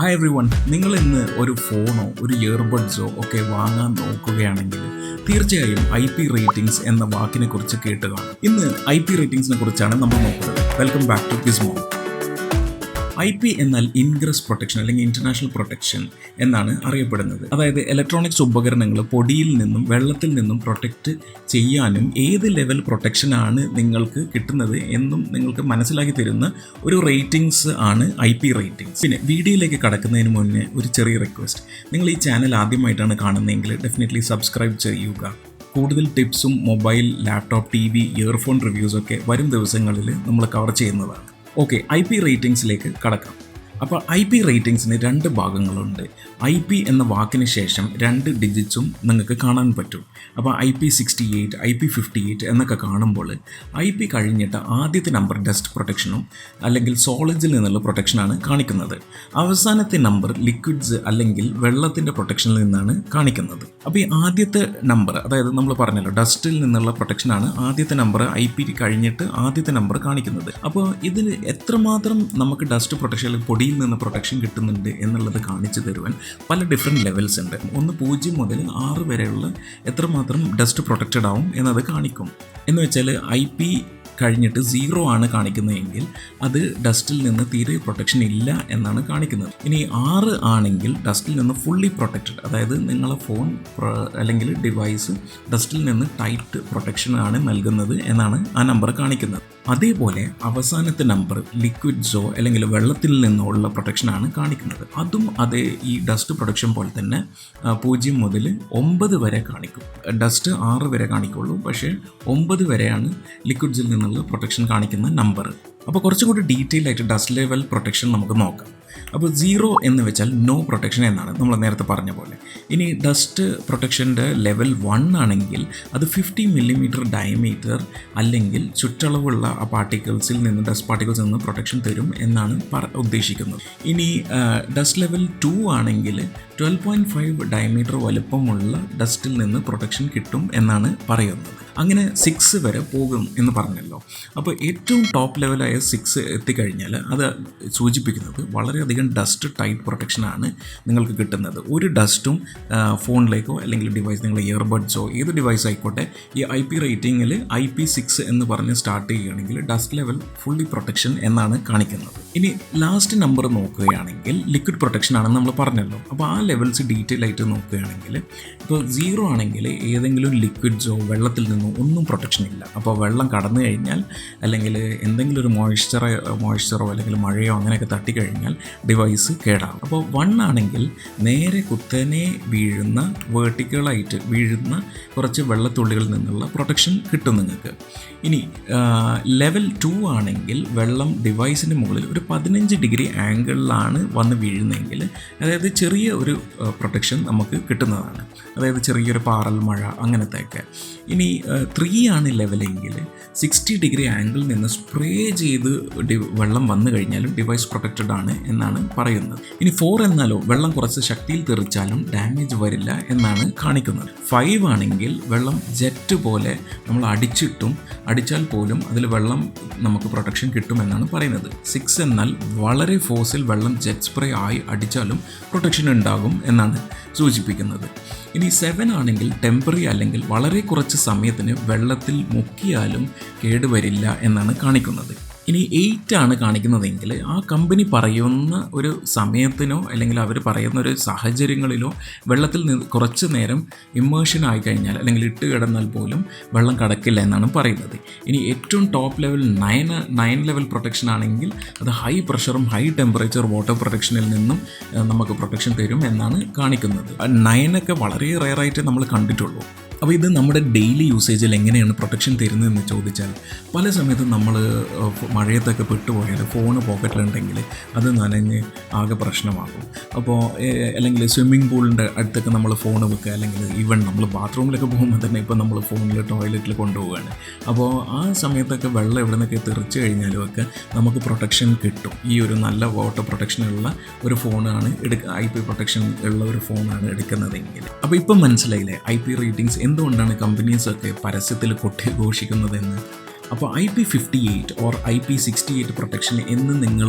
Hi every one നിങ്ങൾ ഇന്ന് ഒരു ഫോണോ ഒരു ഇയർബഡ്സോ ഒക്കെ വാങ്ങാൻ നോക്കുകയാണെങ്കിൽ തീർച്ചയായും ഐ പി റേറ്റിംഗ്സ് എന്ന വാക്കിനെ കുറിച്ച് കേട്ട് ഇന്ന് ഐ പി റേറ്റിംഗ്സിനെ കുറിച്ചാണ് നമ്മൾ നോക്കുന്നത്. Welcome back to Gizmo I P എന്നാൽ ഇൻഗ്രസ് പ്രൊട്ടക്ഷൻ അല്ലെങ്കിൽ ഇന്റർനാഷണൽ പ്രൊട്ടക്ഷൻ എന്നാണ് അറിയപ്പെടുന്നത്. അതായത് ഇലക്ട്രോണിക്സ് ഉപകരണങ്ങൾ പൊടിയിൽ നിന്നും വെള്ളത്തിൽ നിന്നും പ്രൊട്ടക്ട് ചെയ്യാനും ഏത് ലെവൽ പ്രൊട്ടക്ഷനാണ് നിങ്ങൾക്ക് കിട്ടുന്നത് എന്നും നിങ്ങൾക്ക് മനസ്സിലാക്കി തരുന്ന ഒരു റേറ്റിംഗ്സ് ആണ് ഐ പി റേറ്റിംഗ്സ് പിന്നെ വീഡിയോയിലേക്ക് കടക്കുന്നതിന് മുന്നേ ഒരു ചെറിയ റിക്വസ്റ്റ് നിങ്ങൾ ഈ ചാനൽ ആദ്യമായിട്ടാണ് കാണുന്നതെങ്കിൽ ഡെഫിനറ്റ്ലി സബ്സ്ക്രൈബ് ചെയ്യുക. കൂടുതൽ ടിപ്സും mobile laptop T V earphone റിവ്യൂസൊക്കെ വരും ദിവസങ്ങളിൽ നമ്മൾ കവർ ചെയ്യുന്നതാണ്. ഓക്കെ ഐ പി റേറ്റിംഗ്സിലേക്ക് കടക്കാം. അപ്പോൾ ഐ പി റേറ്റിംഗ്സിന് രണ്ട് ഭാഗങ്ങളുണ്ട്. ഐ പി എന്ന വാക്കിന് ശേഷം രണ്ട് ഡിജിറ്റ്സും നിങ്ങൾക്ക് കാണാൻ പറ്റും. അപ്പോൾ I P sixty eight I P fifty eight എന്നൊക്കെ കാണുമ്പോൾ ഐ പി കഴിഞ്ഞിട്ട് ആദ്യത്തെ നമ്പർ ഡസ്റ്റ് പ്രൊട്ടക്ഷനും അല്ലെങ്കിൽ സോളിഡ്സിൽ നിന്നുള്ള പ്രൊട്ടക്ഷനാണ് കാണിക്കുന്നത്. അവസാനത്തെ നമ്പർ ലിക്വിഡ്സ് അല്ലെങ്കിൽ വെള്ളത്തിന്റെ പ്രൊട്ടക്ഷനിൽ നിന്നാണ് കാണിക്കുന്നത്. അപ്പോൾ ഈ ആദ്യത്തെ നമ്പർ അതായത് നമ്മൾ പറഞ്ഞല്ലോ ഡസ്റ്റിൽ നിന്നുള്ള പ്രൊട്ടക്ഷനാണ് ആദ്യത്തെ നമ്പർ ഐ പി കഴിഞ്ഞിട്ട് ആദ്യത്തെ നമ്പർ കാണിക്കുന്നത്. അപ്പോൾ ഇതിന് എത്രമാത്രം നമുക്ക് ഡസ്റ്റ് പ്രൊട്ടക്ഷൻ നിന്ന് പ്രൊട്ടക്ഷൻ കിട്ടുന്നുണ്ട് എന്നുള്ളത് കാണിച്ചു തരുവാൻ പല ഡിഫറെന്റ് ലെവൽസ് ഉണ്ട്. ഒന്ന് പൂജ്യം മുതൽ ആറ് വരെയുള്ള എത്രമാത്രം ഡസ്റ്റ് പ്രൊട്ടക്റ്റഡ് ആവും എന്നത് കാണിക്കും. എന്ന് വെച്ചാൽ ഐ പി കഴിഞ്ഞിട്ട് സീറോ ആണ് കാണിക്കുന്നതെങ്കിൽ അത് ഡസ്റ്റിൽ നിന്ന് തീരെ പ്രൊട്ടക്ഷൻ ഇല്ല എന്നാണ് കാണിക്കുന്നത്. ഇനി ആറ് ആണെങ്കിൽ ഡസ്റ്റിൽ നിന്ന് ഫുള്ളി പ്രൊട്ടക്റ്റഡ് അതായത് നിങ്ങളെ ഫോൺ അല്ലെങ്കിൽ ഡിവൈസ് ഡസ്റ്റിൽ നിന്ന് ടൈറ്റ് പ്രൊട്ടക്ഷൻ ആണ് നൽകുന്നത് എന്നാണ് ആ നമ്പർ കാണിക്കുന്നത്. അതേപോലെ അവസാനത്തെ നമ്പർ ലിക്വിഡ് ലിക്വിഡ്സോ അല്ലെങ്കിൽ വെള്ളത്തിൽ നിന്നുള്ള പ്രൊട്ടക്ഷനാണ് കാണിക്കുന്നത്. അതും അതേ ഈ ഡസ്റ്റ് പ്രൊട്ടക്ഷൻ പോലെ തന്നെ പൂജ്യം മുതൽ ഒമ്പത് വരെ കാണിക്കും. ഡസ്റ്റ് ആറ് വരെ കാണിക്കുള്ളൂ. പക്ഷേ ഒമ്പത് വരെയാണ് ലിക്വിഡ്സിൽ നിന്നുള്ള പ്രൊട്ടക്ഷൻ കാണിക്കുന്ന നമ്പർ അപ്പോൾ കുറച്ചും കൂടി ഡീറ്റെയിൽ ആയിട്ട് ഡസ്റ്റ് ലെവൽ പ്രൊട്ടക്ഷൻ നമുക്ക് നോക്കാം. അപ്പോൾ സീറോ എന്ന് വെച്ചാൽ നോ പ്രൊട്ടക്ഷൻ എന്നാണ് നമ്മൾ നേരത്തെ പറഞ്ഞ പോലെ. ഇനി ഡസ്റ്റ് പ്രൊട്ടക്ഷന്റെ ലെവൽ വൺ ആണെങ്കിൽ അത് ഫിഫ്റ്റി മില്ലിമീറ്റർ ഡയമീറ്റർ അല്ലെങ്കിൽ ചുറ്റളവുള്ള ആ പാർട്ടിക്കിൾസിൽ നിന്ന് ഡസ്റ്റ് പാർട്ടിക്കിൾസിൽ നിന്ന് പ്രൊട്ടക്ഷൻ തരും എന്നാണ് ഉദ്ദേശിക്കുന്നത്. ഇനി ഡസ്റ്റ് ലെവൽ ടു ആണെങ്കിൽ ട്വൽവ് പോയിന്റ് ഫൈവ് ഡയമീറ്റർ വലുപ്പമുള്ള ഡസ്റ്റിൽ നിന്ന് പ്രൊട്ടക്ഷൻ കിട്ടും എന്നാണ് പറയുന്നത്. അങ്ങനെ സിക്സ് വരെ പോകും എന്ന് പറഞ്ഞല്ലോ. അപ്പോൾ ഏറ്റവും ടോപ്പ് ലെവലായ സിക്സ് എത്തിക്കഴിഞ്ഞാൽ അത് സൂചിപ്പിക്കുന്നത് വളരെയധികം ഡസ്റ്റ് ടൈറ്റ് പ്രൊട്ടക്ഷനാണ് നിങ്ങൾക്ക് കിട്ടുന്നത്. ഒരു ഡസ്റ്റും ഫോണിലേക്കോ അല്ലെങ്കിൽ ഡിവൈസ് നിങ്ങൾ ഇയർബഡ്സോ ഏത് ഡിവൈസ് ആയിക്കോട്ടെ ഈ ഐ പി റേറ്റിങ്ങിൽ ഐ പി സിക്സ് എന്ന് പറഞ്ഞ് സ്റ്റാർട്ട് ചെയ്യുകയാണെങ്കിൽ ഡസ്റ്റ് ലെവൽ ഫുള്ളി പ്രൊട്ടക്ഷൻ എന്നാണ് കാണിക്കുന്നത്. ഇനി ലാസ്റ്റ് നമ്പർ നോക്കുകയാണെങ്കിൽ ലിക്വിഡ് പ്രൊട്ടക്ഷൻ ആണെന്ന് നമ്മൾ പറഞ്ഞല്ലോ. അപ്പോൾ ആ ലെവൽസ് ഡീറ്റെയിൽ ആയിട്ട് നോക്കുകയാണെങ്കിൽ ഇപ്പോൾ സീറോ ആണെങ്കിൽ ഏതെങ്കിലും ലിക്വിഡ്സോ വെള്ളത്തിൽ നിന്നോ ഒന്നും പ്രൊട്ടക്ഷൻ ഇല്ല. അപ്പോൾ വെള്ളം കടന്നു കഴിഞ്ഞാൽ അല്ലെങ്കിൽ എന്തെങ്കിലും ഒരു മോയ്സ്ചറ മോയ്സ്ചറോ അല്ലെങ്കിൽ മഴയോ അങ്ങനെയൊക്കെ തട്ടിക്കഴിഞ്ഞാൽ ഡിവൈസ് കേടാകും. അപ്പോൾ വൺ ആണെങ്കിൽ നേരെ കുത്തനെ വീഴുന്ന വേർട്ടിക്കലായിട്ട് വീഴുന്ന കുറച്ച് വെള്ളത്തുള്ളികളിൽ നിന്നുള്ള പ്രൊട്ടക്ഷൻ കിട്ടും നിങ്ങൾക്ക്. ഇനി ലെവൽ ടു ആണെങ്കിൽ വെള്ളം ഡിവൈസിന് മുകളിൽ ഒരു പതിനഞ്ച് ഡിഗ്രി ആംഗിളിലാണ് വന്ന് വീഴുന്നതെങ്കിൽ അതായത് ചെറിയ ഒരു പ്രൊട്ടക്ഷൻ നമുക്ക് കിട്ടുന്നതാണ്. അതായത് ചെറിയൊരു പാറൽ മഴ അങ്ങനത്തെയൊക്കെ. ഇനി ത്രീ ആണ് ലെവലെങ്കിൽ സിക്സ്റ്റി ഡിഗ്രി ആംഗിളിൽ നിന്ന് സ്പ്രേ ചെയ്ത് വെള്ളം വന്നു കഴിഞ്ഞാലും ഡിവൈസ് പ്രൊട്ടക്റ്റഡ് ആണ് എന്നാണ് പറയുന്നത്. ഇനി ഫോർ എന്നാലോ വെള്ളം കുറച്ച് ശക്തിയിൽ തെറിച്ചാലും ഡാമേജ് വരില്ല എന്നാണ് കാണിക്കുന്നത്. ഫൈവ് ആണെങ്കിൽ വെള്ളം ജെറ്റ് പോലെ നമ്മൾ അടിച്ചിട്ടും അടിച്ചാൽ പോലും അതിൽ വെള്ളം നമുക്ക് പ്രൊട്ടക്ഷൻ കിട്ടുമെന്നാണ് പറയുന്നത്. സിക്സ് എന്നാൽ വളരെ ഫോഴ്സിൽ വെള്ളം ജെറ്റ് സ്പ്രേ ആയി അടിച്ചാലും പ്രൊട്ടക്ഷൻ ഉണ്ടാകും എന്നാണ് സൂചിപ്പിക്കുന്നത്. ഇനി സെവൻ ആണെങ്കിൽ ടെമ്പറി അല്ലെങ്കിൽ വളരെ കുറച്ച് സമയത്തിന് വെള്ളത്തിൽ മുക്കിയാലും കേടുവരില്ല എന്നാണ് കാണിക്കുന്നത്. ഇനി എയ്റ്റ് ആണ് കാണിക്കുന്നതെങ്കിൽ ആ കമ്പനി പറയുന്ന ഒരു സമയത്തിനോ അല്ലെങ്കിൽ അവർ പറയുന്ന ഒരു സാഹചര്യങ്ങളിലോ വെള്ളത്തിൽ നിന്ന് കുറച്ച് നേരം ഇമ്മേഷൻ ആയി കഴിഞ്ഞാൽ അല്ലെങ്കിൽ ഇട്ട് കിടന്നാൽ പോലും വെള്ളം കടക്കില്ല എന്നാണ് പറയുന്നത്. ഇനി ഏറ്റവും top level nine nine level protection ആണെങ്കിൽ അത് ഹൈ പ്രഷറും ഹൈ ടെമ്പറേച്ചർ വാട്ടർ പ്രൊട്ടക്ഷനിൽ നിന്നും നമുക്ക് പ്രൊട്ടക്ഷൻ തരും എന്നാണ് കാണിക്കുന്നത്. നയനൊക്കെ വളരെ റെയറായിട്ട് നമ്മൾ കണ്ടിട്ടുള്ളൂ. അപ്പോൾ ഇത് നമ്മുടെ ഡെയിലി യൂസേജിൽ എങ്ങനെയാണ് പ്രൊട്ടക്ഷൻ തരുന്നതെന്ന് ചോദിച്ചാൽ പല സമയത്തും നമ്മൾ മഴയത്തൊക്കെ പെട്ടുപോയാൽ ഫോണ് പോക്കറ്റിലുണ്ടെങ്കിൽ അത് നനഞ്ഞ് ആകെ പ്രശ്നമാകും. അപ്പോൾ അല്ലെങ്കിൽ സ്വിമ്മിംഗ് പൂളിന്റെ അടുത്തൊക്കെ നമ്മൾ ഫോൺ വെക്കുക അല്ലെങ്കിൽ ഈവൻ നമ്മൾ ബാത്റൂമിലൊക്കെ പോകുമ്പോൾ തന്നെ ഇപ്പോൾ നമ്മൾ ഫോണിൽ ടോയ്ലറ്റിൽ കൊണ്ടുപോവുകയാണ്. അപ്പോൾ ആ സമയത്തൊക്കെ വെള്ളം എവിടെ നിന്നൊക്കെ തെറിച്ച് കഴിഞ്ഞാലും ഒക്കെ നമുക്ക് പ്രൊട്ടക്ഷൻ കിട്ടും. ഈ ഒരു നല്ല വാട്ടർ പ്രൊട്ടക്ഷനുള്ള ഒരു ഫോണാണ് എടുക്കുക ഐ പി പ്രൊട്ടക്ഷൻ ഉള്ള ഒരു ഫോണാണ് എടുക്കുന്നതെങ്കിൽ. അപ്പോൾ ഇപ്പം മനസ്സിലായില്ലേ? ഐ പി റേറ്റിംഗ്സ് എന്തുകൊണ്ടാണ് കമ്പനീസൊക്കെ പരസ്യത്തിൽ കൊട്ടി ഘോഷിക്കുന്നതെന്ന്? അപ്പോൾ I P fifty eight or I P sixty eight protection എന്ന് നിങ്ങൾ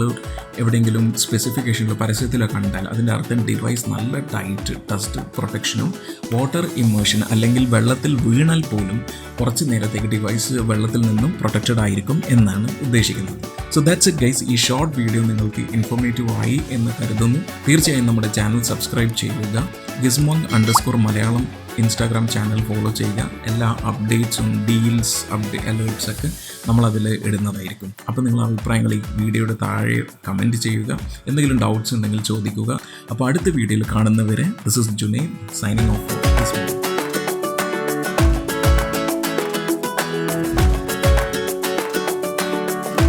എവിടെയെങ്കിലും സ്പെസിഫിക്കേഷനിലോ പരസ്യത്തിലോ കണ്ടാൽ അതിന്റെ അർത്ഥം ഡിവൈസ് നല്ല ടൈറ്റ് ടസ്റ്റ് പ്രൊട്ടക്ഷനും വാട്ടർ ഇമേഷൻ അല്ലെങ്കിൽ വെള്ളത്തിൽ വീണാൽ പോലും കുറച്ച് നേരത്തേക്ക് ഡിവൈസ് വെള്ളത്തിൽ നിന്നും പ്രൊട്ടക്റ്റഡ് ആയിരിക്കും എന്നാണ് ഉദ്ദേശിക്കുന്നത്. സോ ദാറ്റ്സ് ഇറ്റ് ഗൈസ് ഈ ഷോർട്ട് വീഡിയോ നിങ്ങൾക്ക് ഇൻഫോർമേറ്റീവ് ആയി എന്ന് കരുതുന്നു. തീർച്ചയായും നമ്മുടെ ചാനൽ സബ്സ്ക്രൈബ് ചെയ്യുക. ഗിസ്മോങ് underscore Malayalam Instagram channel follow ചെയ്യുക എല്ലാ അപ്ഡേറ്റ്സും ഡീൽസ് അപ്ഡേ അലേർട്സ് ഒക്കെ നമ്മളതിൽ ഇടുന്നതായിരിക്കും. അപ്പോൾ നിങ്ങൾ അഭിപ്രായങ്ങൾ ഈ വീഡിയോയുടെ താഴെ കമന്റ് ചെയ്യുക. എന്തെങ്കിലും ഡൗട്ട്സ് ഉണ്ടെങ്കിൽ ചോദിക്കുക. അപ്പോൾ അടുത്ത വീഡിയോയിൽ കാണുന്നവരെ this is Junai signing off